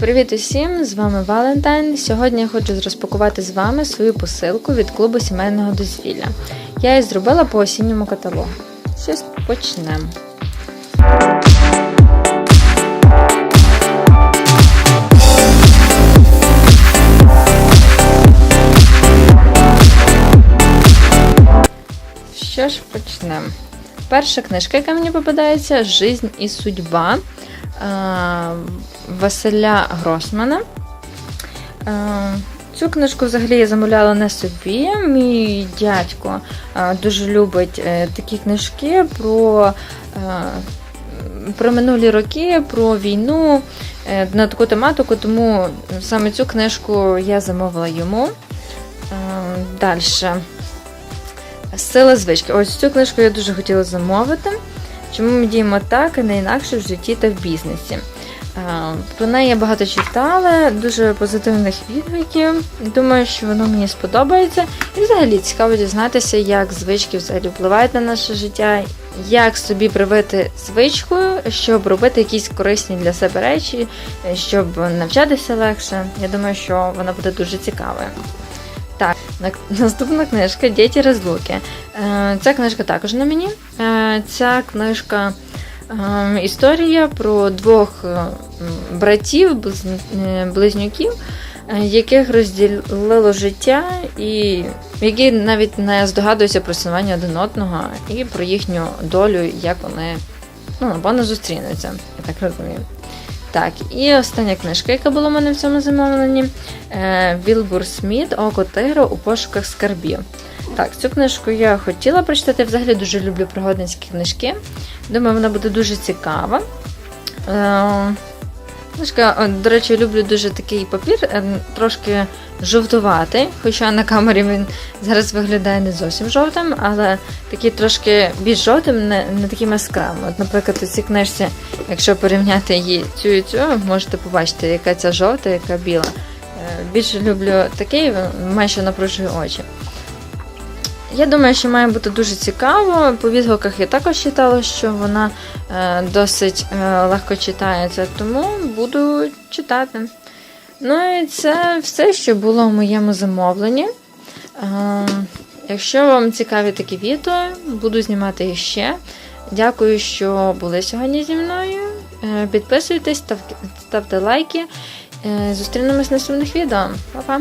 Привіт усім! З вами Валентайн. Сьогодні я хочу розпакувати з вами свою посилку від клубу сімейного дозвілля. Я її зробила по осінньому каталогу. Щось почнемо. Що ж почнемо? Перша книжка, яка мені попадається, Жизнь і судьба Василя Гросмана. Е, Цю книжку взагалі я замовляла не собі. Мій дядько е, дуже любить е, такі книжки про, е, про минулі роки, про війну е, на таку тематику, тому саме цю книжку я замовила йому. Далі. Сила звички. Ось цю книжку я дуже хотіла замовити. Чому ми діємо так, і не інакше в житті та в бізнесі. Е, Про неї я багато читала, дуже позитивних відгуків. Думаю, що воно мені сподобається. І взагалі цікаво дізнатися, як звички взагалі впливають на наше життя, як собі привити звичку, щоб робити якісь корисні для себе речі, щоб навчатися легше. Я думаю, що вона буде дуже цікавою. Наступна книжка Діти розлуки. Е, Ця книжка також на мені. Е, Ця книжка е, історія про двох братів, близнюків, яких розділило життя, і які навіть не здогадуються про існування один одного і про їхню долю, як вони ну, напевно зустрінуться, я так розумію. Так, і остання книжка, яка була в мене в цьому замовленні. е, Вілбур Сміт Око тигра у пошуках скарбів. Так, цю книжку я хотіла прочитати. Взагалі дуже люблю пригодницькі книжки. Думаю, вона буде дуже цікава. Е, Книжка, до речі, люблю дуже такий папір, е, трошки жовтуватий, хоча на камері він зараз виглядає не зовсім жовтим, але такий трошки більш жовтим, не, не таким яскравим. От, наприклад, у цій книжці, якщо порівняти її цю і цю, можете побачити, яка ця жовта, яка біла. Е, Більше люблю такий, менше напружую очі. Я думаю, що має бути дуже цікаво. По відгуках я також читала, що вона е, досить е, легко читається, тому буду читати. Ну і це все, що було в моєму замовленні. Е, якщо вам цікаві такі відео, буду знімати їх ще. Дякую, що були сьогодні зі мною. Підписуйтесь, став- ставте лайки. Зустрінемось в наступних відео. Па-па!